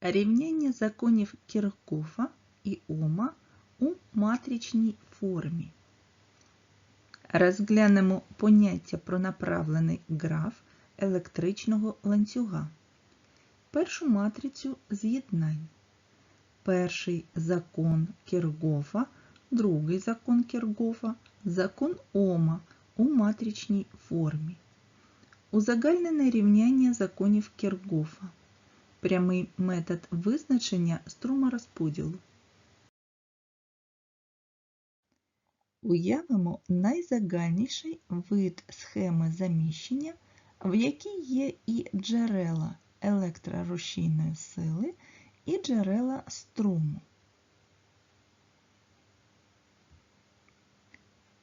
Рівняння законів Кіркофа і Ома у матричній формі. Розглянемо поняття про направлений граф електричного ланцюга. Першу матрицю з'єднань. Перший закон Кіргофа, другий закон Кіргофа, закон Ома у матричній формі. Узагальнене рівняння законів Кіргофа. Прямий метод визначення струморозподілу. Уявимо найзагальніший вид схеми заміщення, в якій є і джерела електрорушійної сили, і джерела струму.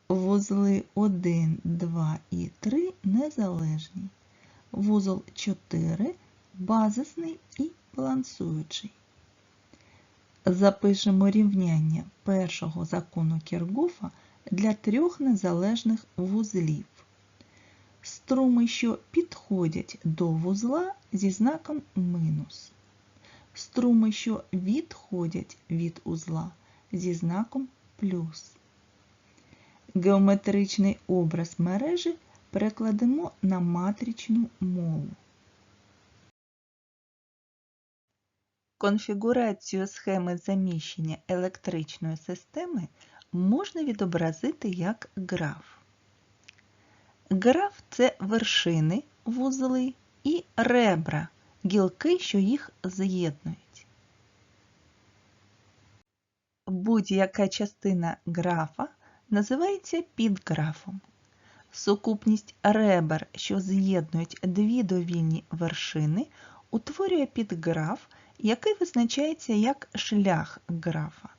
Вузли 1, 2 і 3 незалежні. Вузол 4 базисний і балансуючий. Запишемо рівняння першого закону Кіргофа для трьох незалежних вузлів. Струми, що підходять до вузла зі знаком мінус. Струми, що відходять від узла зі знаком плюс. Геометричний образ мережі перекладемо на матричну мову. Конфігурацію схеми заміщення електричної системи можна відобразити як граф. Граф це вершини, вузли і ребра, гілки, що їх з'єднують. Будь-яка частина графа називається підграфом. Сукупність ребер, що з'єднують дві довільні вершини, утворює підграф, який визначається як шлях графа.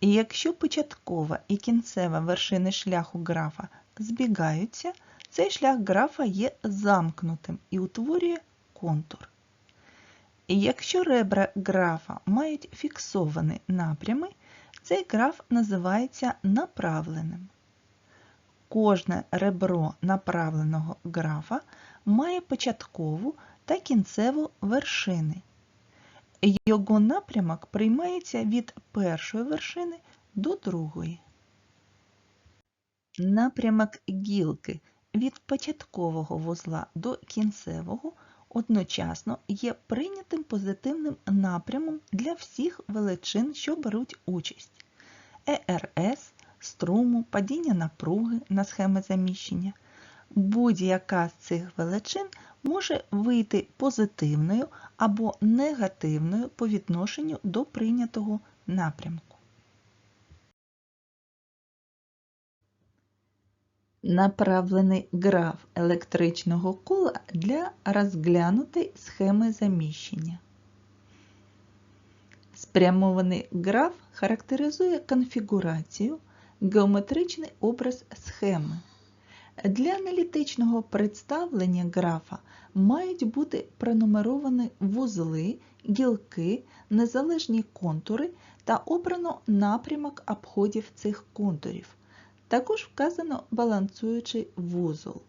І якщо початкова і кінцева вершини шляху графа збігаються, цей шлях графа є замкнутим і утворює контур. І якщо ребра графа мають фіксовані напрями, цей граф називається направленим. Кожне ребро направленого графа має початкову та кінцеву вершини. Його напрямок приймається від першої вершини до другої. Напрямок гілки від початкового вузла до кінцевого одночасно є прийнятим позитивним напрямом для всіх величин, що беруть участь ЕРС, струму, падіння напруги на схеми заміщення. Будь-яка з цих величин може вийти позитивною або негативною по відношенню до прийнятого напрямку. Направлений граф електричного кола для розглянутої схеми заміщення. Спрямований граф характеризує конфігурацію, геометричний образ схеми. Для аналітичного представлення графа мають бути пронумеровані вузли, гілки, незалежні контури та обрано напрямок обходів цих контурів. Також вказано балансуючий вузол.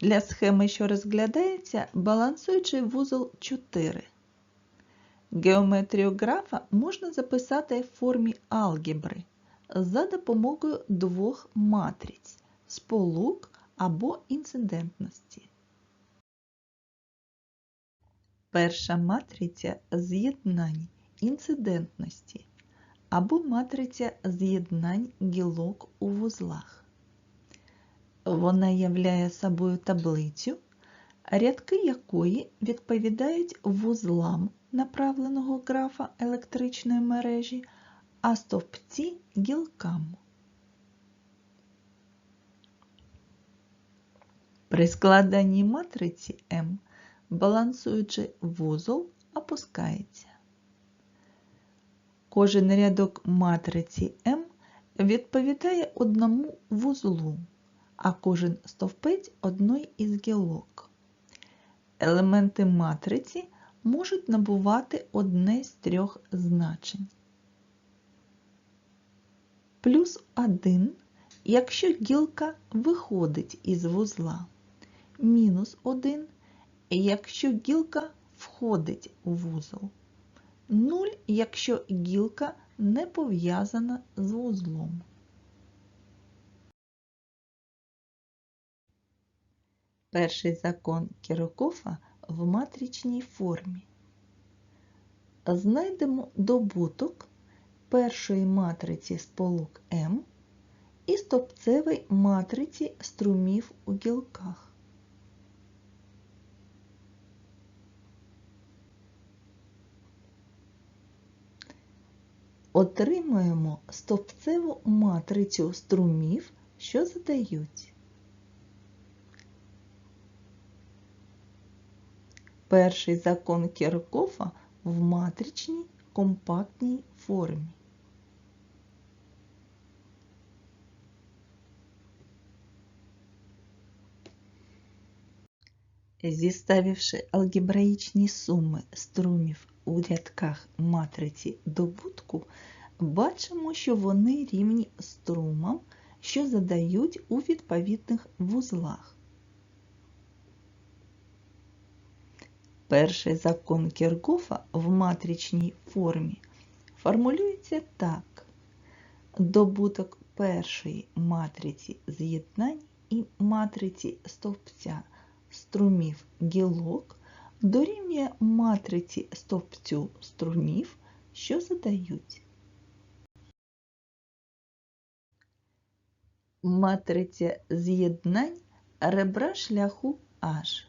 Для схеми, що розглядається, балансуючий вузол 4. Геометрію графа можна записати в формі алгебри за допомогою двох матриць сполук або інцидентності. Перша матриця з'єднань інцидентності або матриця з'єднань гілок у вузлах. Вона являє собою таблицю, рядки якої відповідають вузлам направленого графа електричної мережі, а стовпці гілкам. При складанні матриці М балансуючий вузол опускається. Кожен рядок матриці М відповідає одному вузлу, а кожен стовпець одної із гілок. Елементи матриці можуть набувати одне з трьох значень. Плюс 1, якщо гілка виходить із вузла. Мінус 1, якщо гілка входить у вузол. 0, якщо гілка не пов'язана з вузлом. Перший закон Кірокофа в матричній формі. Знайдемо добуток першої матриці сполук М і стопцевої матриці струмів у гілках. Отримуємо стопцеву матрицю струмів, що задають. Перший закон Кіркофа в матричній компактній формі. Зіставивши алгебраїчні суми струмів у рядках матриці добутку, бачимо, що вони рівні струмам, що задають у відповідних вузлах. Перший закон Кіркофа в матричній формі формулюється так. Добуток першої матриці з'єднань і матриці стовпця струмів гілок дорівнює матриці стовпцю струмів, що задають. Матриця з'єднань ребра шляху H.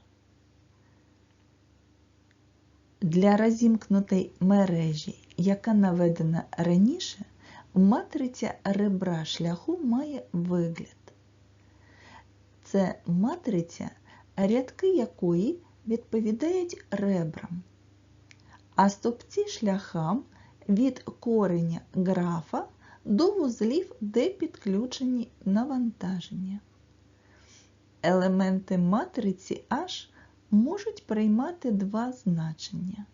Для розімкнутої мережі, яка наведена раніше, матриця ребра шляху має вигляд. Це матриця, рядки якої відповідають ребрам, а стопці шляхам від кореня графа до вузлів, де підключені навантаження. Елементи матриці H можуть приймати два значення.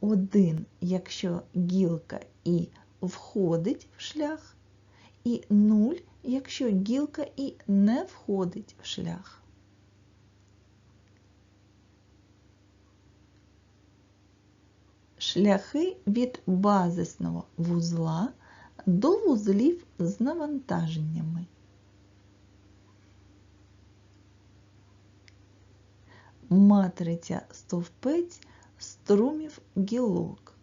Один, якщо гілка І входить в шлях, і 0, якщо гілка І не входить в шлях. Шляхи від базисного вузла до вузлів з навантаженнями. Матриця стовпець струмів гілок.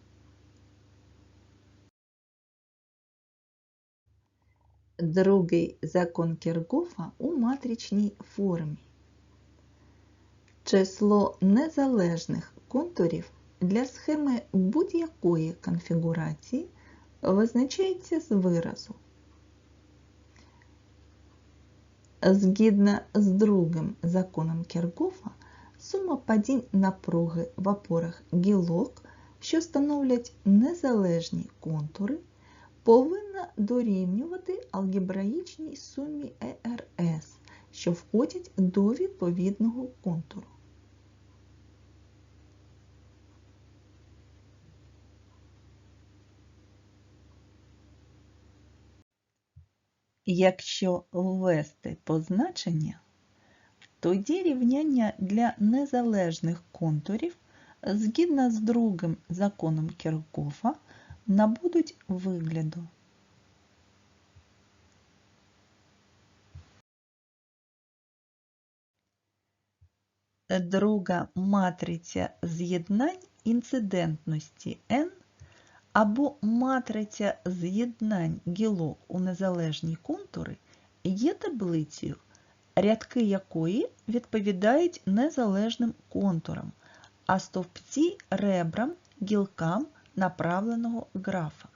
Другий закон Кіргофа у матричній формі. Число незалежних контурів для схеми будь-якої конфігурації визначається з виразу. Згідно з другим законом Кіргофа, сума падінь напруги в опорах гілок, що становлять незалежні контури, повинна дорівнювати алгебраїчній сумі ЕРС, що входять до відповідного контуру. Якщо ввести позначення, тоді рівняння для незалежних контурів згідно з другим законом Кіркофа набудуть вигляду. Друга матриця з'єднань інцидентності n або матриця з'єднань гілок у незалежні контури є таблицею, рядки якої відповідають незалежним контурам, а стовпці ребрам, гілкам направленого графа.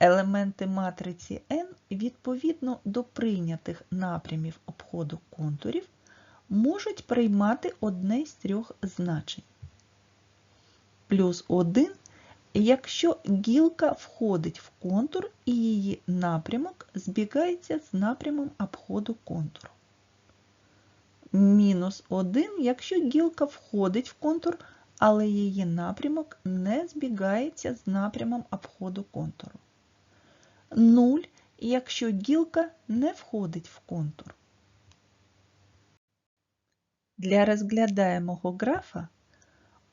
Елементи матриці n відповідно до прийнятих напрямів обходу контурів можуть приймати одне з трьох значень. Плюс 1 якщо гілка входить в контур і її напрямок збігається з напрямом обходу контуру. Мінус 1, якщо гілка входить в контур, але її напрямок не збігається з напрямом обходу контуру. 0, якщо гілка не входить в контур. Для розглядаємого графа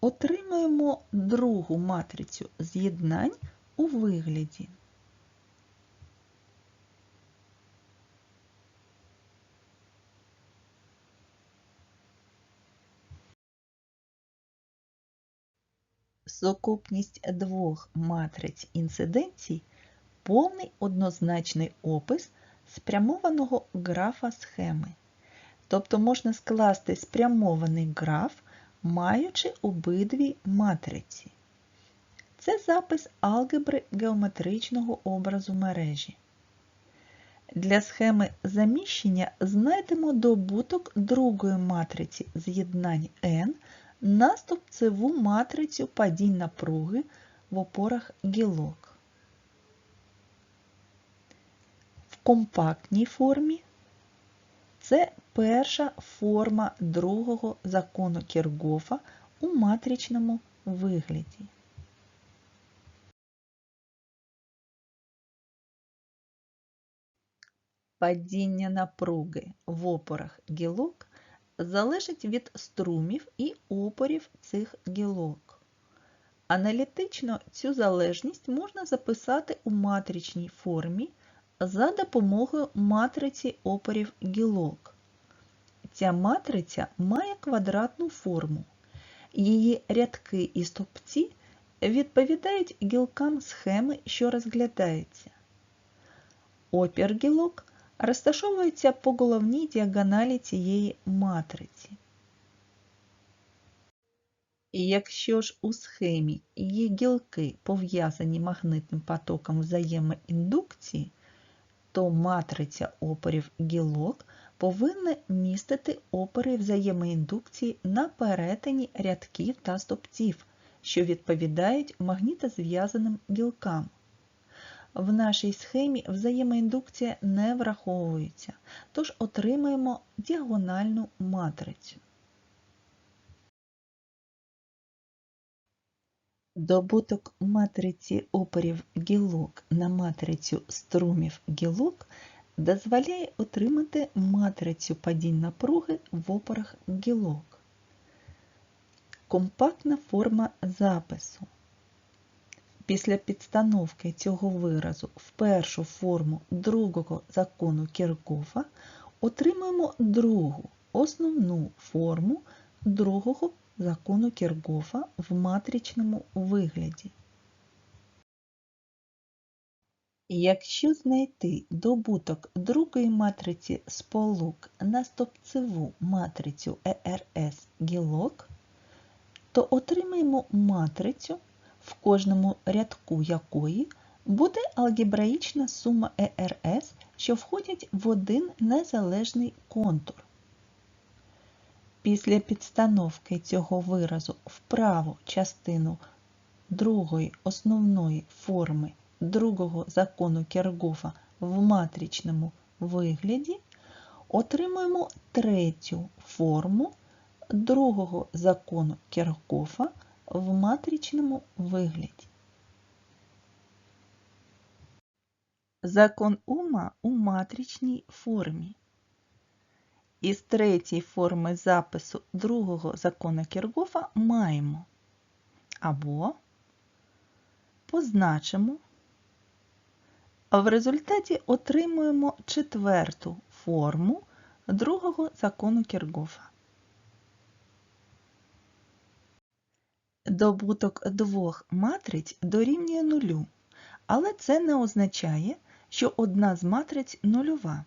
отримуємо другу матрицю з'єднань у вигляді Сукупність двох матриць інциденцій повний однозначний опис спрямованого графа схеми. Тобто можна скласти спрямований граф, маючи обидві матриці. Це запис алгебри геометричного образу мережі. Для схеми заміщення знайдемо добуток другої матриці з'єднань n на стовпцеву матрицю падінь напруги в опорах гілок. В компактній формі це перша форма другого закону Кіргофа у матричному вигляді. Падіння напруги в опорах гілок залежить від струмів і опорів цих гілок. Аналітично цю залежність можна записати у матричній формі за допомогою матриці опорів гілок. Ця матриця має квадратну форму. Її рядки і стовпці відповідають гілкам схеми, що розглядається. Опір гілок розташовується по головній діагоналі цієї матриці. Якщо ж у схемі є гілки пов'язані магнитним потоком взаємоіндукції, то матриця опорів гілок повинна містити опори взаємоіндукції на перетині рядків та стопців, що відповідають магнітозв'язаним гілкам. В нашій схемі взаємоіндукція не враховується, тож отримаємо діагональну матрицю. Добуток матриці опорів гілок на матрицю струмів гілок дозволяє отримати матрицю падінь напруги в опорах гілок. Компактна форма запису. Після підстановки цього виразу в першу форму другого закону Кіркофа отримаємо другу основну форму другого закону Кіргофа в матричному вигляді. Якщо знайти добуток другої матриці сполук на стопцеву матрицю ЕРС гілок, то отримаємо матрицю, в кожному рядку якої буде алгебраїчна сума ЕРС, що входять в один незалежний контур. Після підстановки цього виразу в праву частину другої основної форми другого закону Кіргофа в матричному вигляді отримуємо третю форму другого закону Кіргофа в матричному вигляді. Закон Ома у матричній формі. Із третьої форми запису другого закону Кіргофа маємо або позначимо, в результаті отримуємо четверту форму другого закону Кіргофа. Добуток двох матриць дорівнює нулю, але це не означає, що одна з матриць нульова.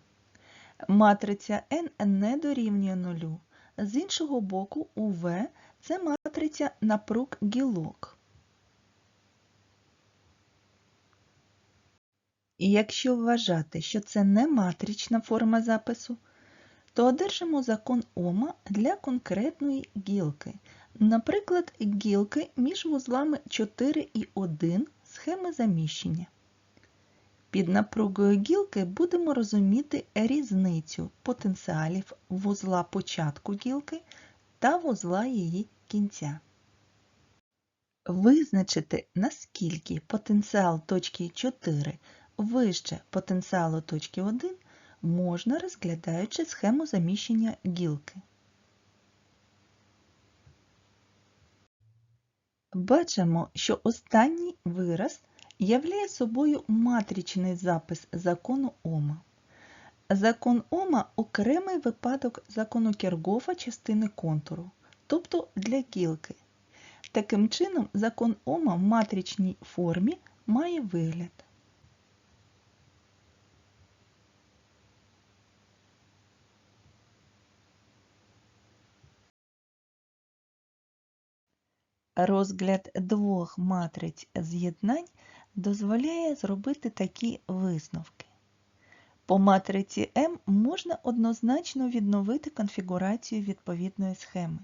Матриця n не дорівнює нулю. З іншого боку, УВ це матриця напруг гілок. І якщо вважати, що це не матрична форма запису, то одержимо закон Ома для конкретної гілки, наприклад, гілки між вузлами 4 і 1 схеми заміщення. Під напругою гілки будемо розуміти різницю потенціалів вузла початку гілки та вузла її кінця. Визначити, наскільки потенціал точки 4 вище потенціалу точки 1 можна розглядаючи схему заміщення гілки. Бачимо, що останній вираз являє собою матричний запис закону Ома. Закон Ома окремий випадок закону Кіргофа частини контуру, тобто для гілки. Таким чином, закон Ома в матричній формі має вигляд. Розгляд двох матриць з'єднань дозволяє зробити такі висновки. По матриці М можна однозначно відновити конфігурацію відповідної схеми.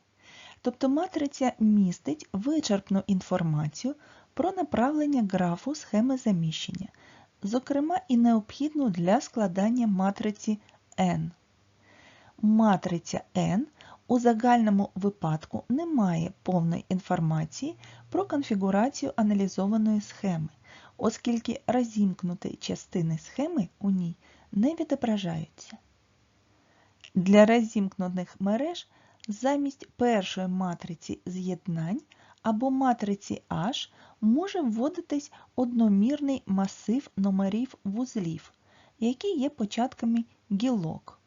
Тобто матриця містить вичерпну інформацію про направлення графу схеми заміщення, зокрема і необхідну для складання матриці n. Матриця n у загальному випадку не має повної інформації про конфігурацію аналізованої схеми, оскільки розімкнуті частини схеми у ній не відображаються. Для розімкнених мереж замість першої матриці з'єднань або матриці H може вводитись одномірний масив номерів вузлів, які є початками гілок.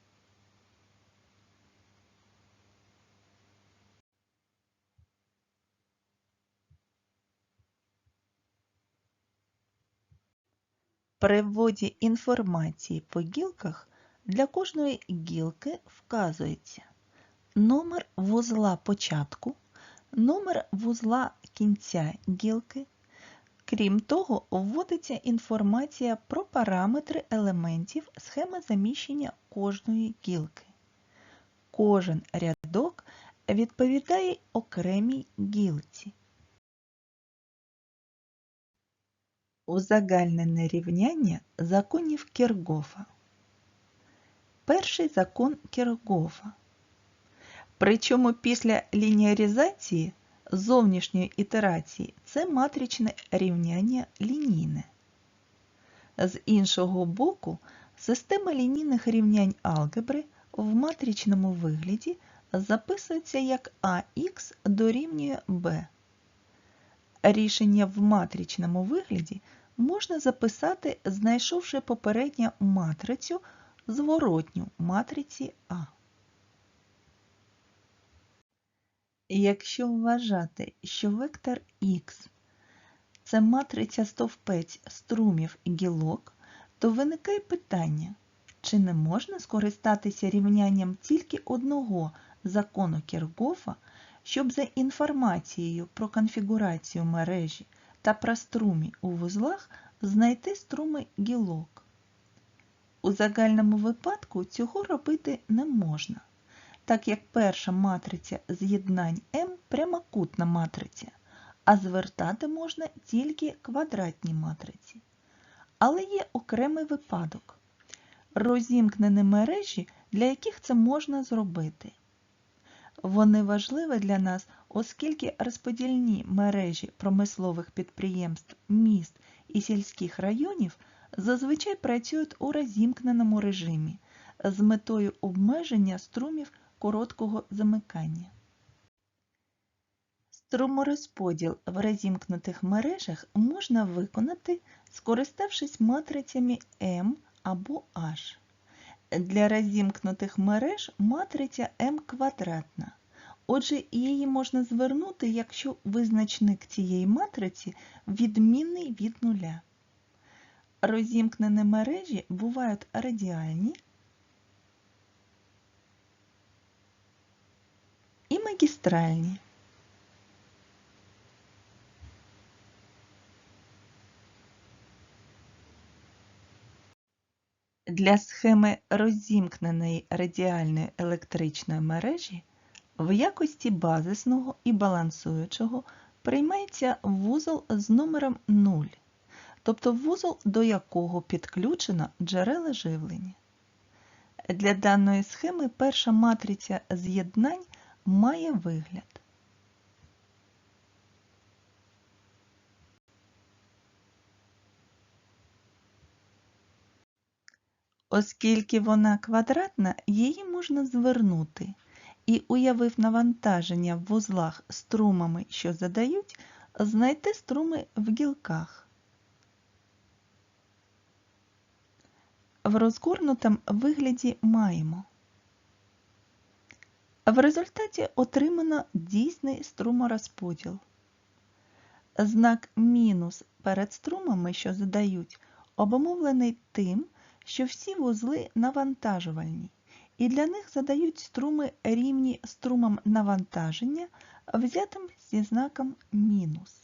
При вводі інформації по гілках для кожної гілки вказується номер вузла початку, номер вузла кінця гілки. Крім того, вводиться інформація про параметри елементів схеми заміщення кожної гілки. Кожен рядок відповідає окремій гілці. Узагальнене рівняння законів Кіргофа. Перший закон Кіргофа. Причому після лініаризації зовнішньої ітерації це матричне рівняння лінійне. З іншого боку, система лінійних рівнянь алгебри в матричному вигляді записується як ax дорівнює b. Рішення в матричному вигляді можна записати, знайшовши попередню матрицю зворотню матриці А. Якщо вважати, що вектор Х це матриця стовпець струмів і гілок, то виникає питання, чи не можна скористатися рівнянням тільки одного закону Кіргофа, щоб за інформацією про конфігурацію мережі та про струмі у вузлах знайти струми гілок. У загальному випадку цього робити не можна, так як перша матриця з'єднань М прямокутна матриця, а звертати можна тільки квадратні матриці. Але є окремий випадок розімкнені мережі, для яких це можна зробити. Вони важливі для нас, оскільки розподільні мережі промислових підприємств, міст і сільських районів зазвичай працюють у розімкненому режимі з метою обмеження струмів короткого замикання. Струморозподіл в розімкнутих мережах можна виконати, скориставшись матрицями М або H. Для розімкнутих мереж матриця М квадратна. Отже, її можна звернути, якщо визначник цієї матриці відмінний від нуля. Розімкнені мережі бувають радіальні і магістральні. Для схеми розімкненої радіальної електричної мережі в якості базисного і балансуючого приймається вузол з номером 0, тобто вузол, до якого підключено джерело живлення. Для даної схеми перша матриця з'єднань має вигляд. Оскільки вона квадратна, її можна звернути і, уявив навантаження в вузлах струмами, що задають, Знайти струми в гілках. В розгорнутому вигляді маємо. В результаті отримано дійсний струморозподіл. Знак мінус перед струмами, що задають, обумовлений тим, що всі вузли навантажувальні, і для них задають струми рівні струмам навантаження, взятим зі знаком мінус.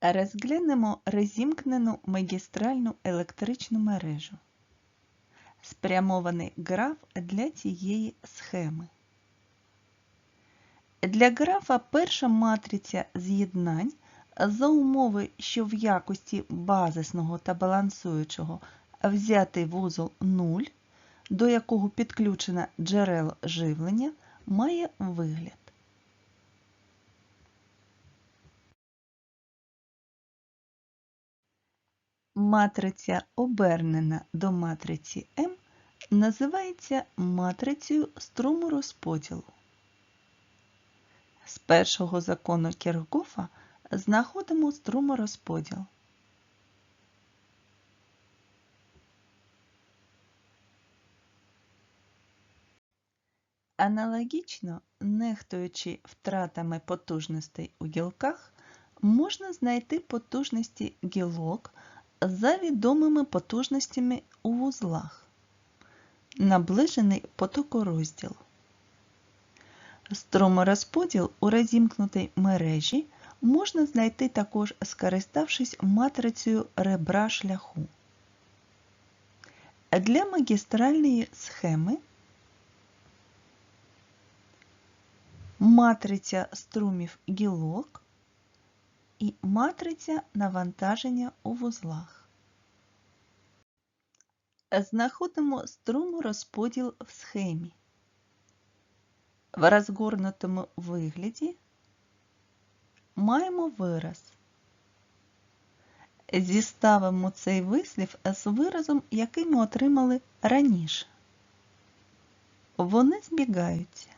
Розглянемо розімкнену магістральну електричну мережу. Спрямований граф для цієї схеми. Для графа перша матриця з'єднань за умови, що в якості базисного та балансуючого взятий вузол 0, до якого підключено джерело живлення, має вигляд. Матриця обернена до матриці М називається матрицею струму розподілу. З першого закону Кіргофа знаходимо струморозподіл. Аналогічно, нехтуючи втратами потужностей у гілках, можна знайти потужності гілок за відомими потужностями у вузлах. Наближений потокорозділ. Струморозподіл у розімкнутій мережі можна знайти також скориставшись матрицею ребра шляху. Для магістральної схеми матриця струмів гілок і матриця навантаження у вузлах. Знаходимо струморозподіл в схемі. В розгорнутому вигляді маємо вираз. Зіставимо цей вислів з виразом, який ми отримали раніше. Вони збігаються.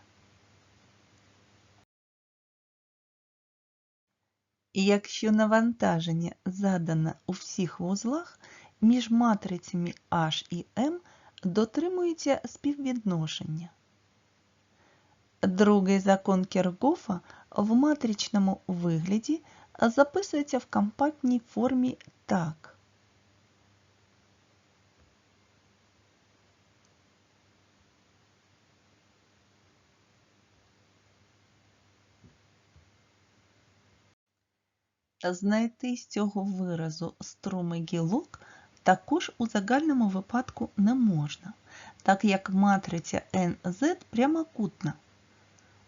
Якщо навантаження задане у всіх вузлах, між матрицями H і M дотримується співвідношення. Другий закон Кіргофа в матричному вигляді записується в компактній формі так. Знайти з цього виразу струми гілок також у загальному випадку не можна, так як матриця NZ прямокутна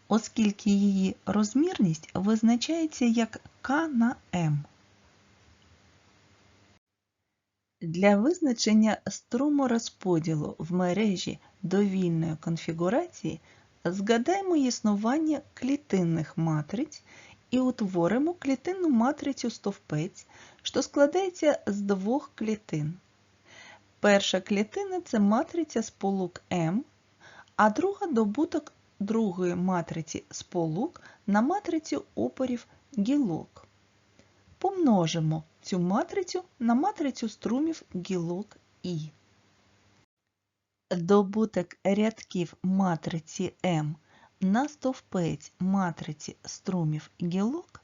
оскільки її розмірність визначається як К на М. Для визначення струморозподілу в мережі довільної конфігурації згадаємо існування клітинних матриць і утворимо клітинну матрицю стовпець, що складається з двох клітин. Перша клітина це матриця сполук М, а друга добуток другої матриці сполук на матрицю опорів гілок. Помножимо цю матрицю на матрицю струмів гілок І. Добуток рядків матриці М на стовпець матриці струмів гілок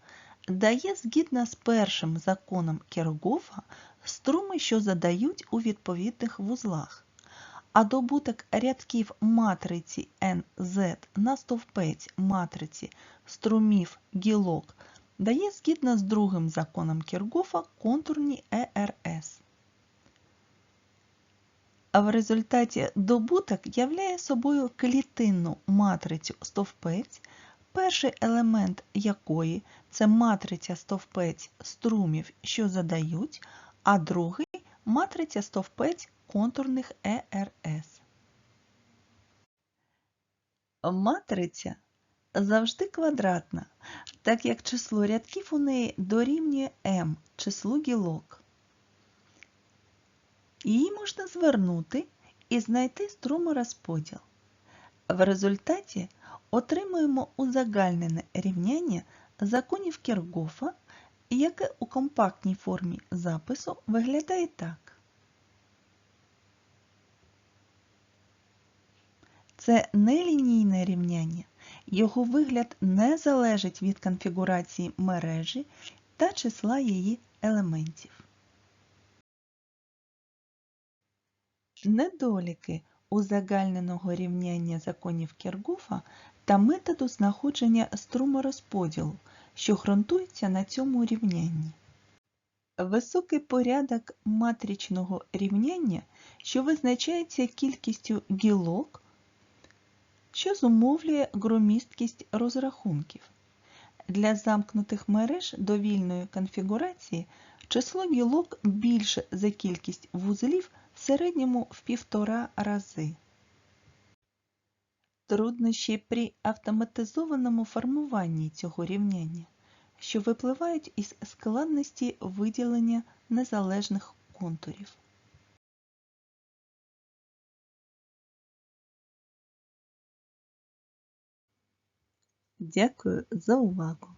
дає згідно з першим законом Кіргофа струми, що задають у відповідних вузлах а добуток рядків матриці NZ на стовпець матриці струмів гілок дає згідно з другим законом Кіргофа контурні ЕРС. А в результаті добуток являє собою клітинну матрицю стовпець, перший елемент якої це матриця стовпець струмів, що задають, а другий матриця стовпець контурних ЕРС. Матриця завжди квадратна, так як число рядків у неї дорівнює m числу гілок. Її можна звернути і знайти струморозподіл. В результаті отримуємо узагальнене рівняння законів Кіргофа, яке у компактній формі запису виглядає так. Це нелінійне рівняння. Його вигляд не залежить від конфігурації мережі та числа її елементів. Недоліки узагальненого рівняння законів Кіргофа та методу знаходження струморозподілу, що ґрунтується на цьому рівнянні. Високий порядок матричного рівняння, що визначається кількістю гілок, що зумовлює громісткість розрахунків. Для замкнутих мереж довільної конфігурації число гілок більше за кількість вузлів в середньому в півтора рази. Труднощі при автоматизованому формуванні цього рівняння, що випливають із складності виділення незалежних контурів. Дякую за увагу!